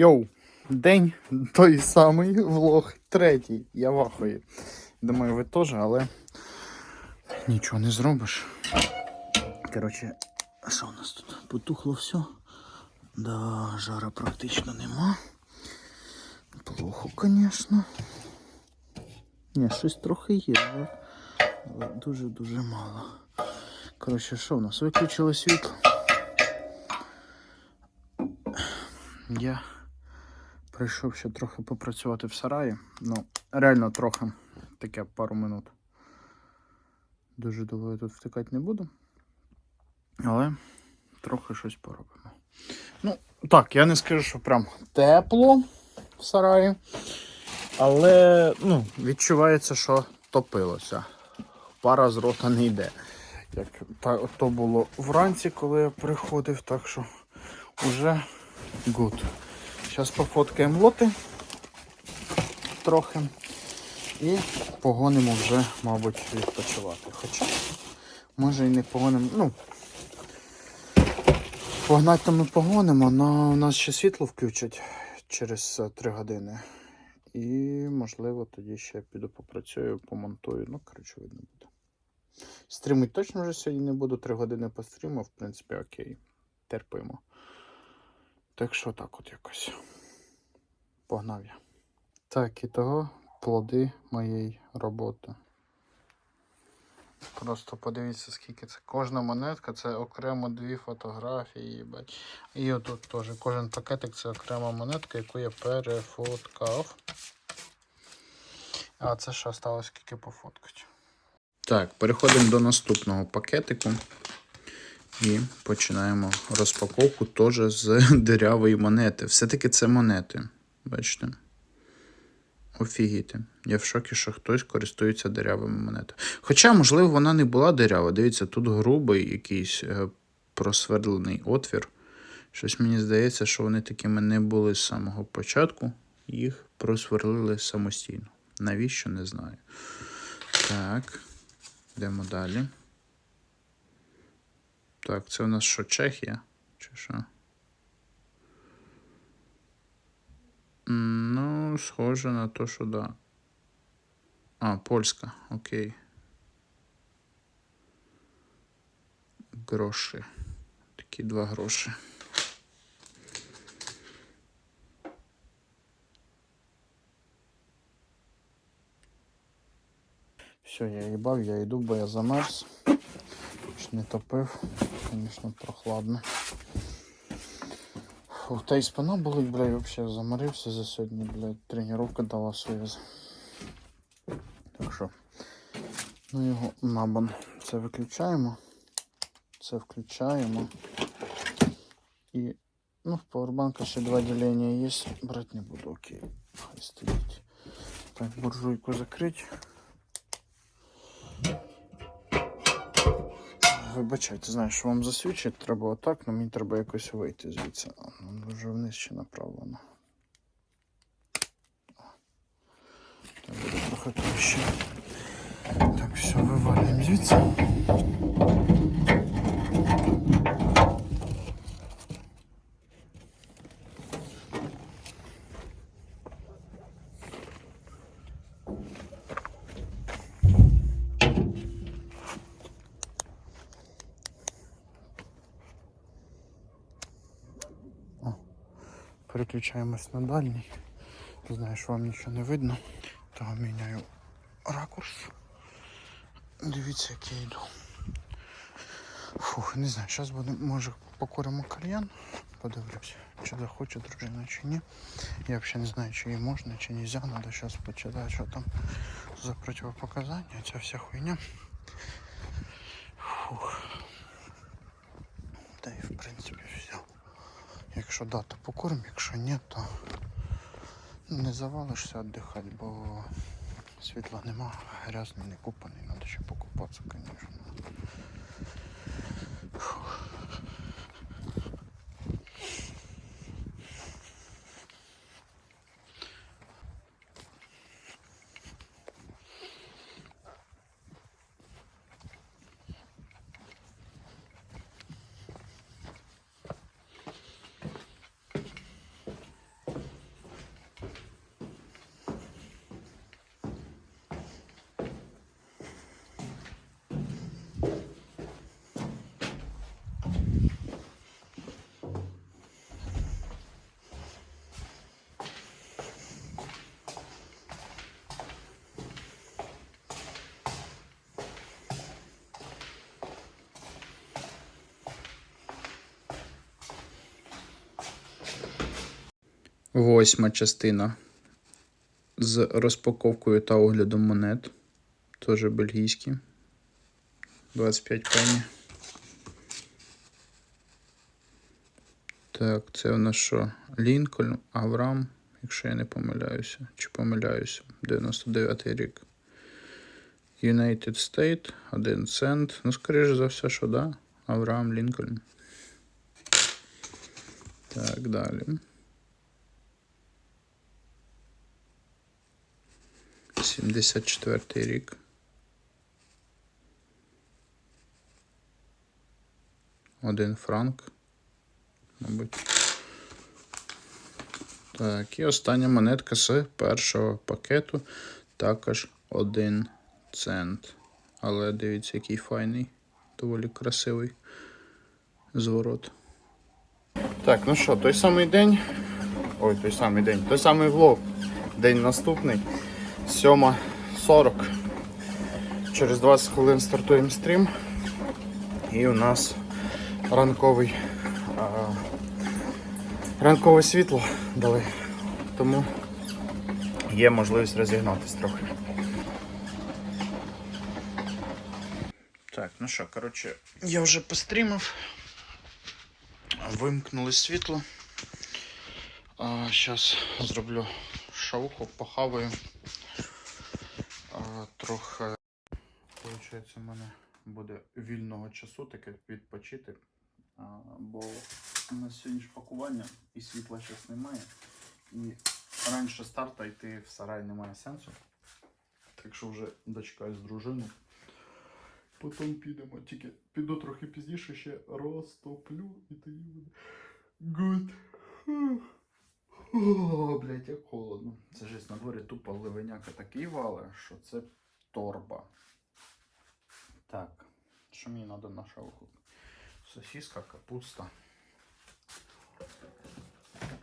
Йоу, день той самий влог, третій. Я вахую. Думаю, ви теж, але нічого не зробиш. Коротше, що у нас тут? Потухло все. Да, жара практично нема. Плохо, звісно. Ні, щось трохи є, але, дуже-дуже мало. Коротше, що в нас? Виключили світло. Я прийшов ще трохи попрацювати в сараї. Ну, реально трохи. Таке пару минут. Дуже довго я тут втикати не буду. Але трохи щось поробимо. Ну, так, я не скажу, що прям тепло в сараї. Але ну, відчувається, що топилося. Пара з рота не йде. Як та, то було вранці, коли я приходив, так що вже good. Зараз пофоткаємо лоти трохи і погонимо вже, мабуть, відпочивати. Хоча, може і не погонимо. Ну, погнати то ми погонимо, але у нас ще світло включать через 3 години. І, можливо, тоді ще піду попрацюю, помонтую. Ну, коротше, видно буде. Стрімить точно вже сьогодні не буду. 3 години по в принципі, окей. Терпимо. Так що так от якось. Погнав я. Так, і того плоди моєї роботи. Просто подивіться, скільки це. Кожна монетка це окремо дві фотографії. їбать. І отут теж кожен пакетик це окрема монетка, яку я перефоткав. А це ще осталось скільки пофоткати. Так, переходимо до наступного пакетику. І починаємо розпаковку теж з дирявої монети. Все-таки це монети. Бачите? Офігіти. Я в шокі, що хтось користується дирявими монетами. Хоча, можливо, вона не була дирява. Дивіться, тут грубий якийсь е, просвердлений отвір. Щось мені здається, що вони такими не були з самого початку. Їх просверлили самостійно. Навіщо, не знаю. Так, йдемо далі. Так, це у нас що, Чехія? Чи що? Ну, схоже на то, що да. А, польська, окей. Гроші. Такі два гроші. Все, я їбав, я йду, бо я замерз. Не топив, звісно, прохладно. Фух, та і спина болить, бля, і взагалі заморився за сьогодні, блядь, тренування дала своє. Так що, ну його набан. Це виключаємо. Це включаємо. І, ну, в пауербанка ще два ділення є. Брати не буду, окей. Хай стоїть. Так, буржуйку закрити. Вибачайте, знаю, що вам засвідчити треба отак, але мені треба якось вийти звідси. А, ну, Дуже вниз ще направлено. Так, буде трохи краще. Так, все, вивалюємо звідси. Переключаємось на дальній. Знаю, що вам нічого не видно. Того міняю ракурс. Дивіться, як я йду. Фух, не знаю, зараз будемо, може покуримо кальян. Подивлюсь, чи захоче дружина, чи ні. Я взагалі не знаю, чи її можна, чи не можна. Треба зараз почитати, що там за противопоказання, ця вся хуйня. Фух. Та і в принципі все. Якщо да, то покорм, якщо ні, то не завалишся віддихати, бо світла нема, грязний, не купаний, треба ще покупатися, звісно. Восьма частина з розпаковкою та оглядом монет. Теж бельгійські. 25 пені. Так, це у нас що? Лінкольн, Авраам, якщо я не помиляюся. Чи помиляюся? 99 рік. United States, 1 цент. Ну, скоріше за все, що да. Авраам Лінкольн. Так, далі. 74 рік. Один франк. Мабуть. Так, і остання монетка з першого пакету. Також один цент. Але дивіться, який файний, доволі красивий зворот. Так, ну що, той самий день. Ой, той самий день, той самий влог. День наступний. 7.40. Через 20 хвилин стартуємо стрім. І у нас ранковий, а, ранкове світло дали. Тому є можливість розігнатись трохи. Так, ну що, коротше, я вже пострімив. Вимкнули світло. Зараз зроблю шауху, похаваю. Трохи, виходить, у мене буде вільного часу таке відпочити. Бо у нас сьогодні ж пакування і світла зараз немає. І раніше старта йти в сарай немає сенсу. Так що вже дочекаюсь дружину. Потім підемо. Тільки піду трохи пізніше ще розтоплю і тоді буде. Good. О, блядь, як холодно. Це жесть на дворі тупо ливеняка такий вале, що це торба. Так, що мені треба на шауху? Сосиска, капуста.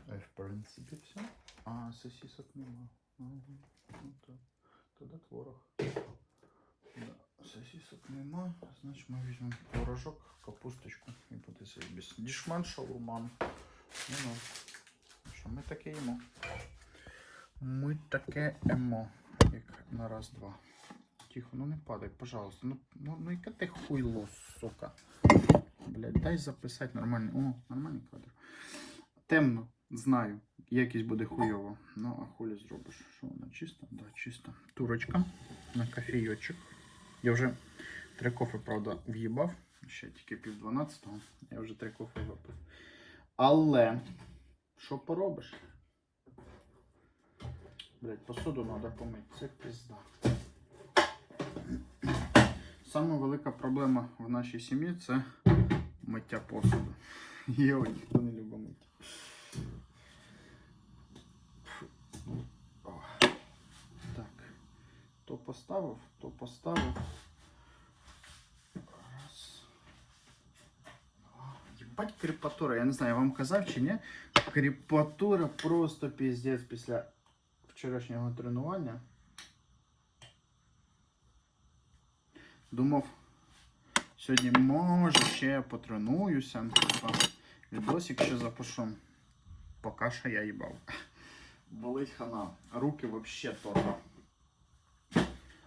Е, В принципі, все. А, сосисок нема. Ага. Ну, тоді творог. Да, сосисок нема, значить ми візьмемо творожок, капусточку і буде заєбісь. Дішман шаурман. Ну. Ми таке їмо? Ми таке емо. Як на раз-два. Тихо, ну не падай, пожалуйста. Ну, ну, ну яке ти хуйло, сука. Блять, дай записати нормальний. О, нормальний кадр. Темно, знаю. Якість буде хуйово. Ну, а хулі зробиш. Що вона чисто? Да, чисто. Турочка на кофійочок. Я вже три кофе, правда, в'їбав. Ще тільки пів дванадцятого. Я вже три кофе випив. Але, що поробиш? Блять, посуду треба помити. Це пизда. Саме велика проблема в нашій сім'ї це миття посуду. Його ніхто не любить мити. Так. То поставив, то поставив. Єбать кріпатура. Я не знаю, я вам казав чи ні. Кріпатура просто піздець після вчорашнього тренування. Думав, сьогодні може ще потренуюся. Відосик ще запишу. Поки що я їбав. Болить хана. Руки взагалі торба.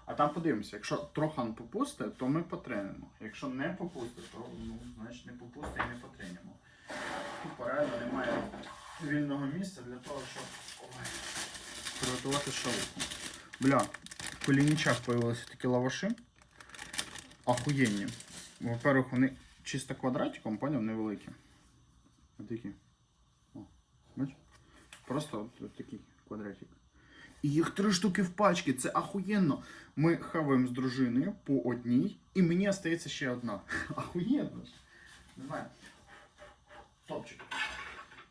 А там подивимося, якщо трохан попусте, то ми потренимо. Якщо не попусте, то ну, значить не попусте і не потренимо. Вільного місця для того, щоб приготувати шаурму. Бля, в кулінічах появилися такі лаваші. Охуєнні. Во-первых, вони чисто квадратиком, поняв, невеликі. Отакі. О, бачиш? Просто от, от такий квадратик. І їх три штуки в пачці, це ахуєнно. Ми хаваємо з дружиною по одній, і мені остається ще одна. Ахуєнно. Не знаю. Топчик.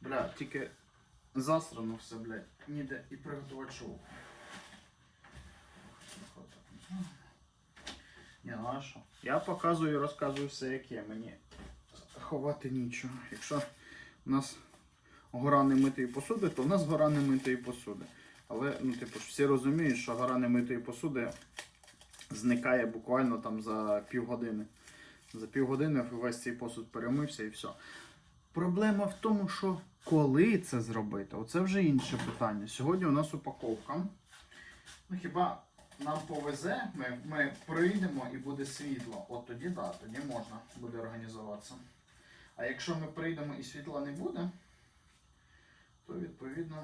Бля, тільки засрано все, блядь. Ніде і приготувати шоу. Ні, ну а що? Я показую і розказую все, як є. Мені ховати нічого. Якщо у нас гора немитої посуди, то в нас гора немитої посуди. Але, ну, типу, всі розуміють, що гора немитої посуди зникає буквально там за півгодини. За півгодини весь цей посуд перемився і все. Проблема в тому, що коли це зробити, оце вже інше питання. Сьогодні у нас упаковка. Ну хіба нам повезе, ми, ми прийдемо і буде світло. От тоді да, тоді можна буде організуватися. А якщо ми прийдемо і світла не буде, то відповідно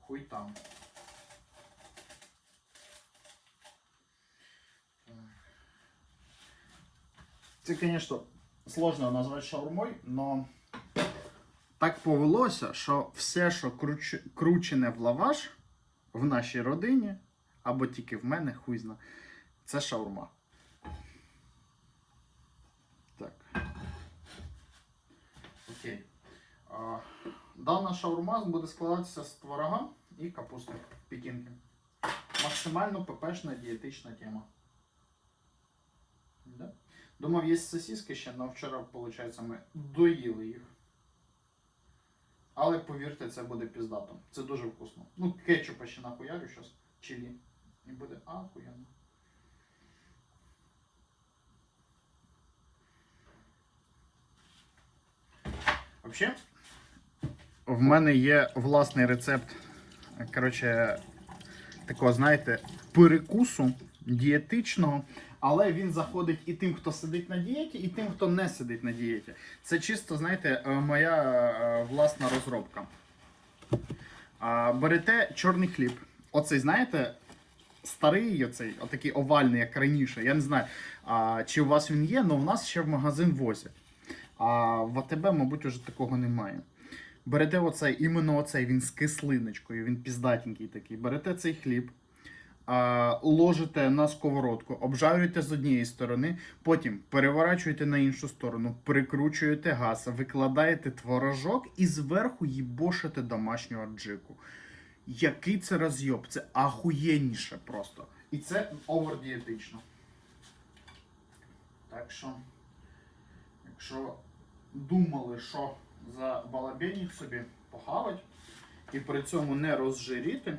хуй там. Це, звісно, сложно назвати шаурмою, але так повелося, що все, що круч... кручене в лаваш в нашій родині, або тільки в мене, хуй зна, це шаурма. Так. Окей. А, дана шаурма буде складатися з творога і капусти пекінки. Максимально ППшна дієтична тема. Да? Думав, є сосиски ще, але вчора, виходить, ми доїли їх. Але повірте, це буде піздато. Це дуже вкусно. Ну, кетчупа ще нахуярю зараз. Чилі. І буде ахуєнно. Взагалі, в мене є власний рецепт. Коротше, такого, знаєте, перекусу дієтичного, але він заходить і тим, хто сидить на дієті, і тим, хто не сидить на дієті. Це чисто, знаєте, е, моя е, власна розробка. Берете чорний хліб. Оцей, знаєте, старий, оцей, отакий овальний, як раніше. Я не знаю, чи у вас він є, але в нас ще в магазин возять. А в АТБ, мабуть, уже такого немає. Берете оцей, іменно оцей, він з кислиночкою, він піздатенький такий. Берете цей хліб, ложите на сковородку, обжарюєте з однієї сторони, потім переворачуєте на іншу сторону, прикручуєте газ, викладаєте творожок і зверху їбошите домашнього джику. Який це розйоб? Це ахуєнніше просто. І це овердієтично. Так що, якщо думали, що за балабенік собі похавать і при цьому не розжиріти,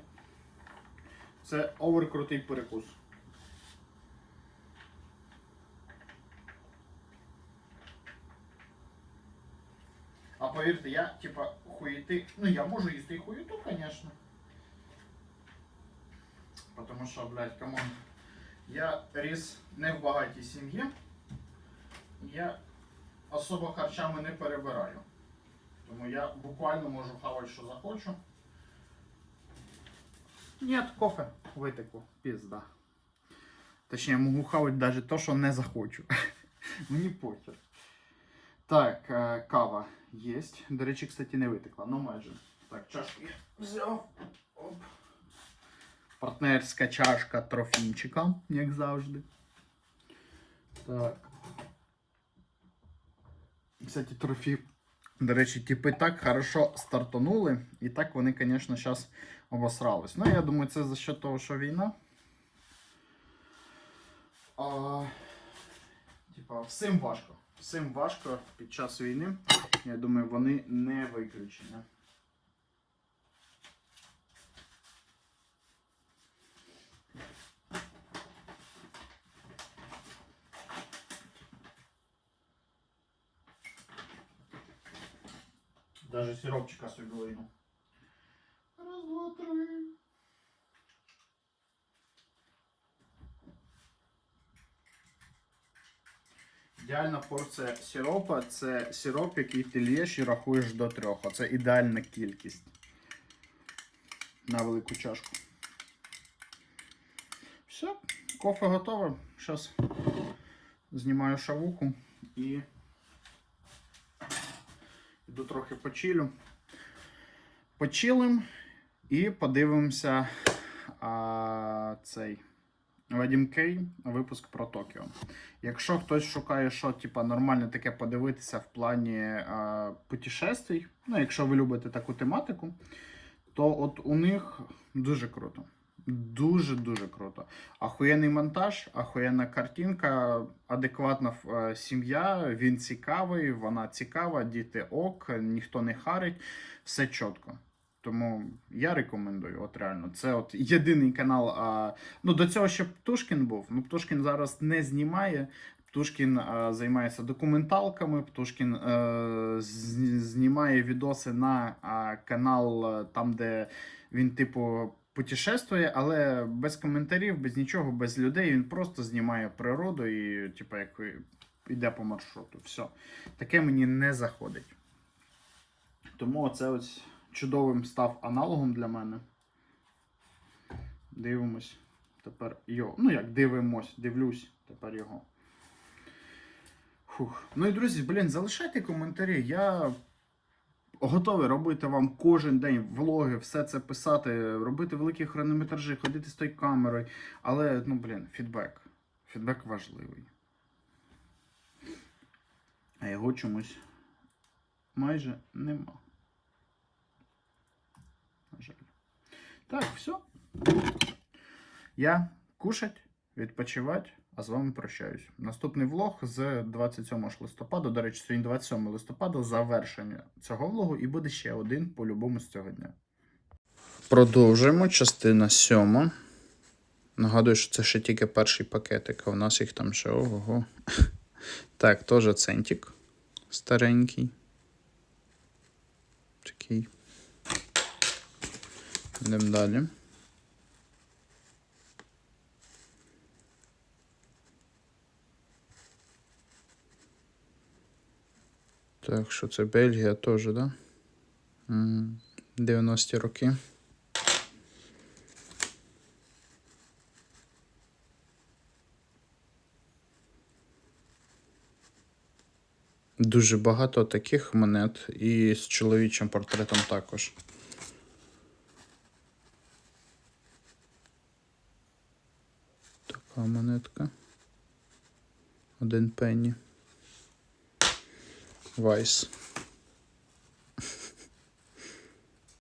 це оверкрутий перекус. А повірте, я типа хуєти. Ну я можу їсти і хуєту, звісно. Потому що, блядь, камон. Я ріс не в багатій сім'ї. Я особо харчами не перебираю. Тому я буквально можу хавати, що захочу. Нет, кофе витекло. Пізда. Точніше, можу хавати навіть то, що не захочу. Мені похер. Так, е, кава є. До речі, кстати, не витекла, ну майже. Так, чашку я взяв. Оп. Партнерська чашка трофімчика, як завжди. Так. Кстати, трофі. До речі, типи так хорошо стартанули, і так вони, звісно, зараз обосрались. Ну, я думаю, це за счет того, що війна. А, типа, всім важко. Всім важко під час війни. Я думаю, вони не виключення. Даже сиропчика собі вийну. Раз, два, три. Ідеальна порція сиропа це сироп, який ти лєш і рахуєш до трьох. Оце ідеальна кількість. На велику чашку. Все, кофе готове. Зараз знімаю шавуху і йду трохи почилю. Почилим і подивимося а, цей Вадім Кей, випуск про Токіо. Якщо хтось шукає, що типа, нормально таке подивитися в плані а, путешествій, ну, якщо ви любите таку тематику, то от у них дуже круто. Дуже-дуже круто. Ахуєнний монтаж, ахуєнна картинка, адекватна е, сім'я, він цікавий, вона цікава, діти ок, ніхто не харить, все чітко. Тому я рекомендую, от реально. Це от єдиний канал. А, ну, до цього ще Птушкін був. Ну, Птушкін зараз не знімає. Птушкін е, займається документалками. Птушкін е, з- знімає відоси на е, канал, е, там, де він, типу, путешествує, але без коментарів, без нічого, без людей. Він просто знімає природу і, типу, як йде по маршруту. Все. Таке мені не заходить. Тому це ось чудовим став аналогом для мене. Дивимось. Тепер його. Ну як дивимось, дивлюсь тепер його. Фух. Ну і друзі, блін, залишайте коментарі. Я готовий робити вам кожен день влоги, все це писати, робити великі хронометражі, ходити з тою камерою. Але, ну, блін, фідбек. Фідбек важливий. А його чомусь майже нема. На жаль. Так, все. Я кушать, відпочивати, а з вами прощаюсь. Наступний влог з 27 листопада. До речі, сьогодні 27 листопада, завершення цього влогу, і буде ще один по-любому з цього дня. Продовжуємо. Частина сьома. Нагадую, що це ще тільки перший пакетик, а в нас їх там ще ого. Так, теж центик старенький. Такий. Йдемо далі. Так, що це Бельгія теж, да? М, 90-ті роки. Дуже багато таких монет і з чоловічим портретом також. Монетка. Один пенні. Вайс.